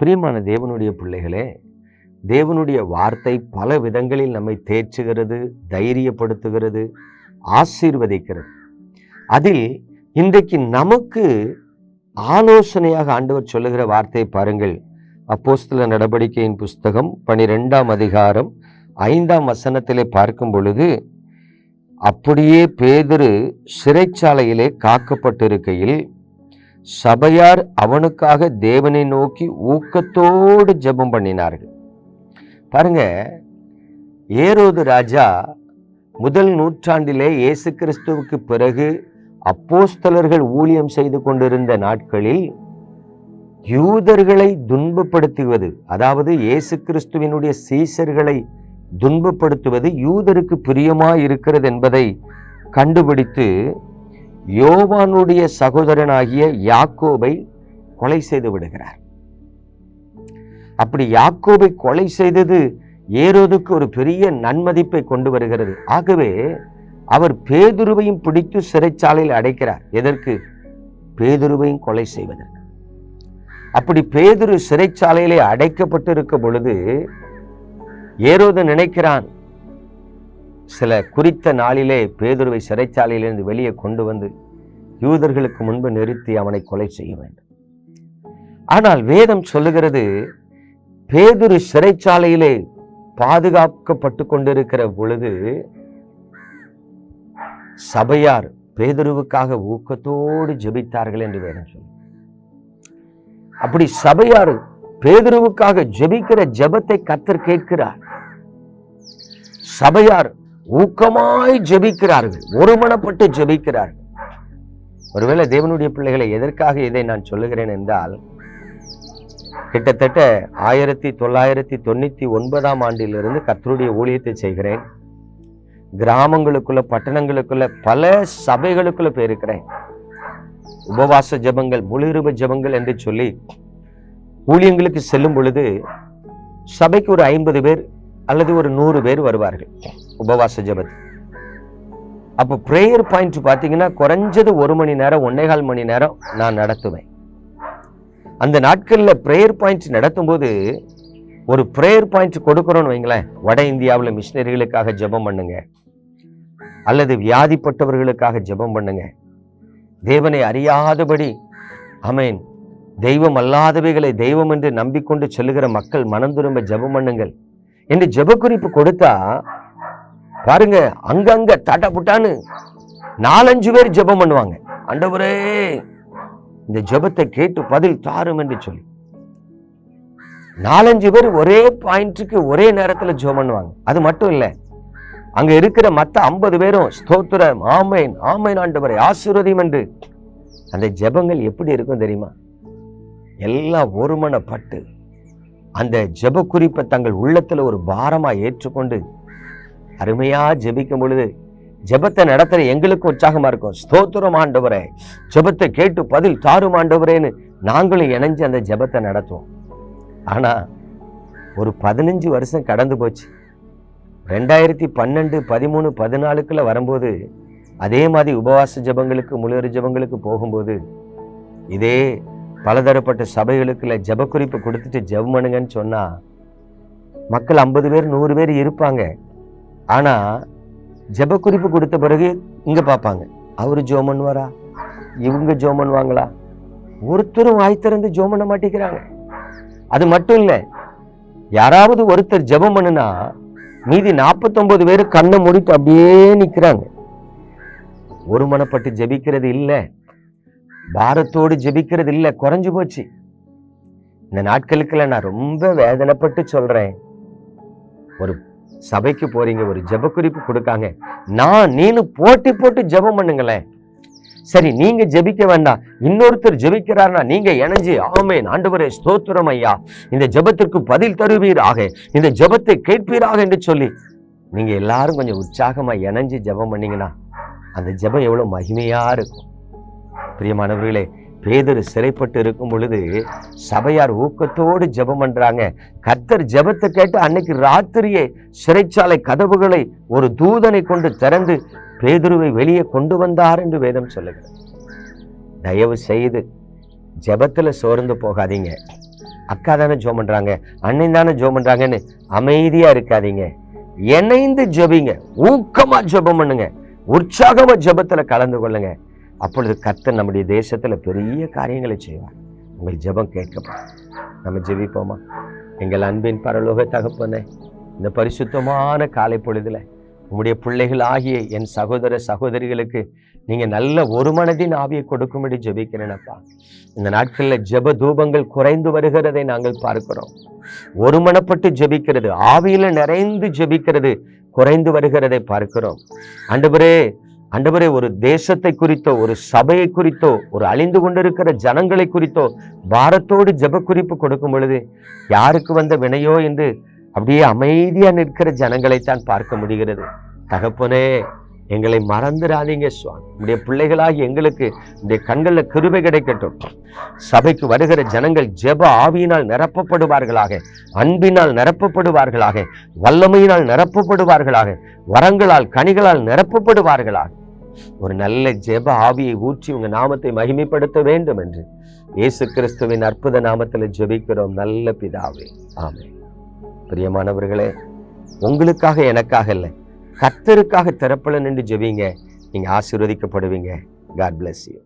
பிரியமான தேவனுடைய பிள்ளைகளே தேவனுடைய வார்த்தை பல விதங்களில் நம்மை தேற்றுகிறது தைரியப்படுத்துகிறது ஆசீர்வதிக்கிறது. அதில் இன்றைக்கு நமக்கு ஆலோசனையாக ஆண்டவர் சொல்லுகிற வார்த்தை பாருங்கள். அப்போஸ்தல நடவடிக்கையின் புஸ்தகம் பனிரெண்டாம் அதிகாரம் ஐந்தாம் வசனத்திலே பார்க்கும் பொழுது அப்படியே பேதுரு சிறைச்சாலையிலே காக்கப்பட்டிருக்கையில் சபையார் அவனுக்காக தேவனை நோக்கி ஊக்கத்தோடு ஜெபம் பண்ணினார்கள். பாருங்க ஏரோது ராஜா முதல் நூற்றாண்டிலே இயேசு கிறிஸ்துவுக்கு பிறகு அப்போஸ்தலர்கள் ஊழியம் செய்து கொண்டிருந்த நாட்களில் யூதர்களை துன்பப்படுத்துவது அதாவது இயேசு கிறிஸ்துவினுடைய சீசர்களை துன்பப்படுத்துவது யூதருக்கு பிரியமாக இருக்கிறது என்பதை கண்டுபிடித்து யோவானுடைய சகோதரனாகிய யாக்கோபை கொலை செய்து விடுகிறார். அப்படி யாக்கோபை கொலை செய்தது ஏரோதுக்கு ஒரு பெரிய நன்மதிப்பை கொண்டு வருகிறது. ஆகவே அவர் பேதுருவையும் பிடித்து சிறைச்சாலையில் அடைக்கிறார். எதற்கு? பேதுருவையும் கொலை செய்வதற்கு. அப்படி பேதுரு சிறைச்சாலையிலே அடைக்கப்பட்டிருக்கும் பொழுது ஏரோது நினைக்கிறான் சில குறித்த நாளிலே பேதுருவை சிறைச்சாலையிலிருந்து வெளியே கொண்டு வந்து யூதர்களுக்கு முன்பு நிறுத்தி அவனை கொலை செய்ய வேண்டும். ஆனால் வேதம் சொல்லுகிறது பேதுரு சிறைச்சாலையிலே பாதுகாக்கப்பட்டு கொண்டிருக்கிற பொழுது சபையார் பேதுருவுக்காக ஊக்கத்தோடு ஜெபித்தார்கள் என்று வேதம் சொல்லு அப்படி சபையார் பேதுருவுக்காக ஜெபிக்கிற ஜெபத்தை கத்தர் கேட்கிறார். சபையார் ஊக்கமாய் ஜெபிக்கிறார்கள் ஒருமனப்பட்டு ஜெபிக்கிறார்கள். ஒருவேளை தேவனுடைய பிள்ளைகளை எதற்காக இதை நான் சொல்லுகிறேன் என்றால் கிட்டத்தட்ட ஆயிரத்தி தொள்ளாயிரத்தி தொண்ணூத்தி ஒன்பதாம் ஆண்டிலிருந்து கத்தருடைய ஊழியத்தை செய்கிறேன். கிராமங்களுக்குள்ள பட்டணங்களுக்குள்ள பல சபைகளுக்குள்ள போயிருக்கிறேன். உபவாச ஜெபங்கள் முழுருப ஜெபங்கள் என்று சொல்லி ஊழியங்களுக்கு செல்லும் பொழுது சபைக்கு ஒரு ஐம்பது பேர் அல்லது ஒரு நூறு பேர் வருவார்கள். உபவாச ஜெபத்து அப்போ ப்ரேயர் பாயிண்ட் பார்த்தீங்கன்னா குறைஞ்சது ஒரு மணி நேரம் ஒன்னேகால் மணி நேரம் நான் நடத்துவேன். அந்த நாட்களில் ப்ரேயர் பாயிண்ட் நடத்தும்போது ஒரு ப்ரேயர் பாயிண்ட் கொடுக்குறோன்னு வைங்களேன். வட இந்தியாவில் மிஷினரிகளுக்காக ஜெபம் பண்ணுங்க. அல்லது வியாதிப்பட்டவர்களுக்காக ஜெபம் பண்ணுங்க. தேவனை அறியாதபடி அமேன் தெய்வம் அல்லாதவைகளை தெய்வம் என்று நம்பிக்கொண்டு செல்லுகிற மக்கள் மனம் திரும்ப ஜெபம் பண்ணுங்கள். என்று ஜெப குறிப்பு கொடுத்தா பாருங்க அங்கங்க டாட்டா புட்டான்னு நாலஞ்சு பேர் ஜெபம் பண்ணுவாங்க. அண்டவரே இந்த ஜெபத்தை கேட்டு பதில் தாரும் என்று சொல்லி. நாலஞ்சு பேர் ஒரே பாயிண்ட்டுக்கு ஒரே நேரத்தில் ஜெபம் பண்ணுவாங்க. அது மட்டும் இல்லை அங்க இருக்கிற மற்ற ஐம்பது பேரும் ஸ்தோத்திரம் ஆமைன் ஆமைன் ஆண்டவரை ஆசீர்வதியும் என்று. அந்த ஜெபங்கள் எப்படி இருக்கும் தெரியுமா? எல்லாம் ஒருமனப்பட்டு அந்த ஜெப குறிப்பை தங்கள் உள்ளத்தில் ஒரு பாரமாக ஏற்றுக்கொண்டு அருமையா ஜெபிக்கும் பொழுது ஜெபத்தை நடத்துற எங்களுக்கும் உற்சாகமா இருக்கும். ஸ்தோத்திரம் ஆண்டவரே ஜெபத்தை கேட்டு பதில் தாரும் ஆண்டவரேன்னு நாங்களும் இணைஞ்சு அந்த ஜெபத்தை நடத்துவோம். ஆனா ஒரு பதினஞ்சு வருஷம் கடந்து போச்சு. ரெண்டாயிரத்தி பன்னெண்டு பதிமூணு பதினாலுக்குள்ள வரும்போது அதே மாதிரி உபவாச ஜெபங்களுக்கு முழுறு ஜெபங்களுக்கு போகும்போது இதே பலதரப்பட்ட சபைகளுக்குள்ள ஜெப குறிப்பு கொடுத்துட்டு ஜெபம் பண்ணுங்கன்னு சொன்னா மக்கள் ஐம்பது பேர் நூறு பேர் இருப்பாங்க. ஆனா ஜெப குறிப்பு கொடுத்த பிறகு இங்க பார்ப்பாங்க. அவரு ஜோமன் வரா இவங்க ஜோமன் வாங்களா ஒருத்தரும் வாய் திறந்து ஜோம் மாட்டிக்கிறாங்க அது மட்டும் இல்லை யாராவது ஒருத்தர் ஜெபம் பண்ணுனா மீதி நாற்பத்தொன்பது பேர் கண்ணை மூடிட்டு அப்படியே நிற்கிறாங்க ஒரு மனப்பட்டு ஜெபிக்கிறது இல்லை பாரத்தோடு ஜெபிக்கிறது இல்லை குறைஞ்சு போச்சு. இந்த நாட்களுக்குள்ள நான் ரொம்ப வேதனைப்பட்டு சொல்றேன். ஒரு சபைக்கு போறீங்க ஒரு ஜெப குறிப்பு கொடுக்காங்க. நான் நீனு போட்டி போட்டு ஜெபம் பண்ணுங்களேன். சரி நீங்க ஜெபிக்க வேண்டாம். இன்னொருத்தர் ஜெபிக்கிறார்னா நீங்க இணைஞ்சு ஆமேன். ஆண்டவரே ஸ்தோத்திரம் ஐயா. இந்த ஜெபத்திற்கு பதில் தருவீராக. இந்த ஜெபத்தை கேட்பீராக என்று சொல்லி நீங்க எல்லாரும் கொஞ்சம் உற்சாகமா இணைஞ்சு ஜெபம் பண்ணீங்கன்னா அந்த ஜெபம் எவ்வளவு மகிமையா இருக்கும். பிரியமானவர்களே பேதர் சிறைப்பட்டு இருக்கும் பொழுது சபையார் ஊக்கத்தோடு ஜெபம் பண்ணுறாங்க கத்தர் ஜெபத்தை கேட்டு அன்னைக்கு ராத்திரியே சிறைச்சாலை கதவுகளை ஒரு தூதனை கொண்டு திறந்து பேதுருவை வெளியே கொண்டு வந்தார் என்று வேதம் சொல்லுகிறது. தயவு செய்து ஜெபத்தில் சோர்ந்து போகாதீங்க. அக்கா தானே ஜோம் பண்ணுறாங்க அண்ணன் தானே ஜோம் பண்ணுறாங்கன்னு அமைதியாக இருக்காதீங்க. இணைந்து ஜெபிங்க. ஊக்கமாக ஜெபம் பண்ணுங்க. உற்சாகமாக ஜெபத்தில் கலந்து கொள்ளுங்கள் அப்பொழுது கர்த்தர் நம்முடைய தேசத்தில் பெரிய காரியங்களை செய்வார். உங்கள் ஜெபம் கேட்கப்படும். நம்ம ஜெபிப்போமா? எங்கள் அன்பின் பரலோக தகப்பனே இந்த பரிசுத்தமான காலை பொழுதில் உங்களுடைய பிள்ளைகள் ஆகிய என் சகோதர சகோதரிகளுக்கு நீங்கள் நல்ல ஒரு மனதின் ஆவியை கொடுக்கும்படி ஜெபிக்கிறேனப்பா இந்த நாட்களில் ஜெப தூபங்கள் குறைந்து வருகிறதை நாங்கள் பார்க்கிறோம். ஒருமனப்பட்டு ஜெபிக்கிறது ஆவியில் நிறைந்து ஜெபிக்கிறது குறைந்து வருகிறதை பார்க்கிறோம். ஆண்டவரே அண்டவரே ஒரு தேசத்தை குறித்தோ ஒரு சபையை குறித்தோ ஒரு அழிந்து கொண்டிருக்கிற ஜனங்களை குறித்தோ பாரத்தோடு ஜெப குறிப்பு கொடுக்கும் பொழுது யாருக்கு வந்த வினையோ என்று அப்படியே அமைதியாக நிற்கிற ஜனங்களைத்தான் பார்க்க முடிகிறது. தகப்பனே எங்களை மறந்துடாதீங்க சுவாமி. உடைய பிள்ளைகளாக எங்களுக்கு இந்த கண்களில் கிருபை கிடைக்கட்டும். சபைக்கு வருகிற ஜனங்கள் ஜெப ஆவியினால் நிரப்பப்படுவார்களாக அன்பினால் நிரப்பப்படுவார்களாக வல்லமையினால் நிரப்பப்படுவார்களாக வரங்களால் கனிகளால் நிரப்பப்படுவார்களாக. ஒரு நல்ல ஜெப ஆவியை ஊற்றி உங்க நாமத்தை மகிமைப்படுத்த வேண்டும் என்று இயேசு கிறிஸ்துவின் அற்புத நாமத்தில் ஜெபிக்கிறோம். நல்ல பிதாவே. ஆமே பிரியமானவர்களே உங்களுக்காக எனக்காக இல்லை கர்த்தருக்காக திறப்பலன் நின்று ஜெபிங்க. நீங்க ஆசீர்வதிக்கப்படுவீங்க. God bless you